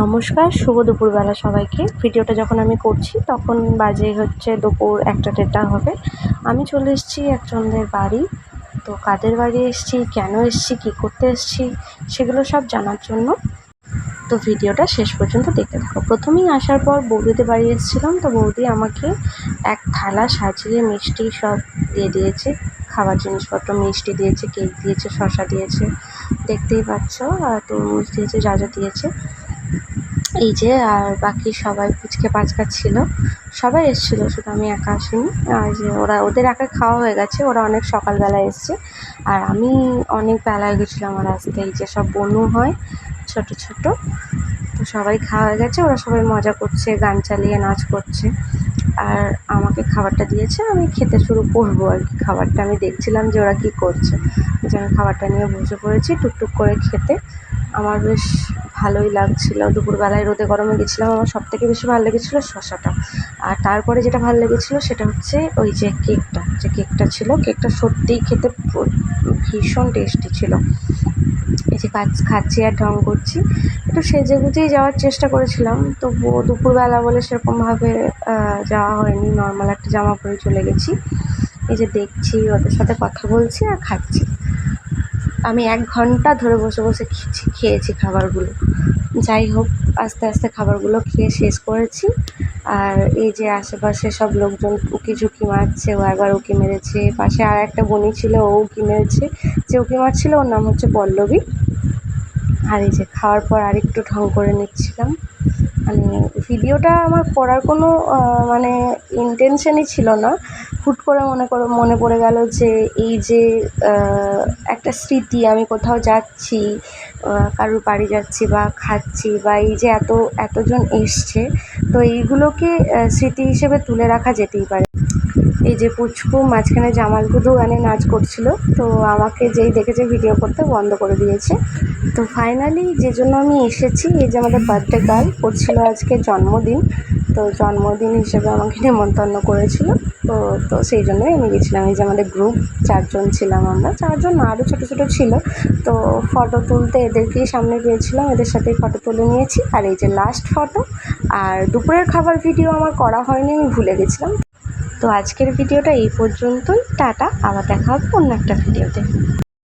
নমস্কার, শুভ দুপুরবেলা সবাইকে। ভিডিওটা যখন আমি করছি, তখন বাজে হচ্ছে দুপুর একটা দেড়টা হবে। আমি চলে এসেছি একজনদের বাড়ি। তো কাদের বাড়ি এসেছি, কেন এসেছি, কী করতে এসেছি, সেগুলো সব জানার জন্য। তো ভিডিওটা শেষ পর্যন্ত দেখতে থাকো। প্রথমেই আসার পর বৌদিদের বাড়ি এসেছিলাম। তো বৌদি আমাকে এক থালা সাজিয়ে মিষ্টি সব দিয়ে দিয়েছে। খাবার জিনিসপত্র, মিষ্টি দিয়েছে, কেক দিয়েছে, শসা দিয়েছে। দেখতেই পাচ্ছ, আর তরমুজ দিয়েছে, যা যা দিয়েছে। এই যে, আর বাকি সবাই পুচকে পাচকা ছিল। সবাই এসেছিল, শুধু আমি একা আসিনি। আর যে, ওরা, ওদের একা খাওয়া হয়ে গেছে, ওরা অনেক সকালবেলা এসছে। আর আমি অনেক বেলায় গেছিলাম আমার আসতে, এই যে সব বনু হয়, ছোট ছোট। তো সবাই খাওয়া হয়ে গেছে, ওরা সবাই মজা করছে, গান চালিয়ে, নাচ করছে। আর আমাকে খাবারটা দিয়েছে, আমি খেতে শুরু করব আর কি। খাবারটা আমি দেখছিলাম যে ওরা কী করছে। যে আমি খাবারটা নিয়ে বসে পড়েছি টুকটুক করে খেতে। আমার বেশ ভালোই লাগছিল। দুপুরবেলায় রোদে গরমে গেছিলাম, আমার সব থেকে বেশি ভালো লেগেছিলো শসাটা। আর তারপরে যেটা ভালো লেগেছিলো সেটা হচ্ছে ওই যে কেকটা। যে কেকটা ছিল, কেকটা সত্যিই খেতে ভীষণ টেস্টি ছিল। যে কাজ খাচ্ছি আর ঢং করছি, একটু সেজে গুজেই যাওয়ার চেষ্টা করেছিলাম, তবুও দুপুরবেলা বলে সেরকমভাবে যাওয়া হয়নি নর্মাল একটা জামা পরে চলে গেছি। এই যে দেখছি, ওদের সাথে কথা বলছি আর খাচ্ছি। আমি এক ঘণ্টা ধরে বসে বসে খেয়েছি খাবারগুলো। যাই হোক, আস্তে আস্তে খাবারগুলো খেয়ে শেষ করেছি। আর এই যে আশেপাশে সব লোকজন উকি ঝুঁকি মারছে, ও একবার উকি মেরেছে। পাশে আর একটা বনি ছিল, ও উকি মেরেছে। যে উকি মারছিল, ওর নাম হচ্ছে পল্লবী। আর এই যে খাওয়ার পর আরেকটু ঢং করে নিচ্ছিলাম। মানে ভিডিওটা আমার করার কোনো মানে ইন্টেনশনই ছিল না। হুট করে মনে করো, মনে পড়ে গেল যে এই যে একটা স্মৃতি, আমি কোথাও যাচ্ছি কারুর বাড়ি যাচ্ছি বা খাচ্ছি বা এই যে এত, এতজন এসছে। তো এইগুলোকে স্মৃতি হিসেবে তুলে রাখা যেতেই পারে। এই যে পুচকু মাঝখানে জামাল গুদু গানে নাচ করছিল, তো আমাকে যেই দেখেছে ভিডিও করতে বন্ধ করে দিয়েছে। তো ফাইনালি যে জন্য আমি এসেছি, এই যে আমাদের বার্থডে গার্ল করছিল আজকে জন্মদিন, তো জন্মদিন হিসেবে আমাকে নেমন্তন্ন করেছিল, তো তো সেই জন্যই আমি গেছিলাম। এই যে আমাদের গ্রুপ চারজন ছিলাম আমরা, চারজন না আরও ছোটো ছোটো ছিল। তো ফটো তুলতে এদেরকেই সামনে পেয়েছিলাম, এদের সাথেই ফটো তুলে নিয়েছি। আর এই যে লাস্ট ফটো আর দুপুরের খাবার ভিডিও আমার করা হয়নি, আমি ভুলে গেছিলাম। তো আজকের ভিডিওটা এই পর্যন্তই। টাটা আবার দেখা হবে অন্য একটা ভিডিওতে।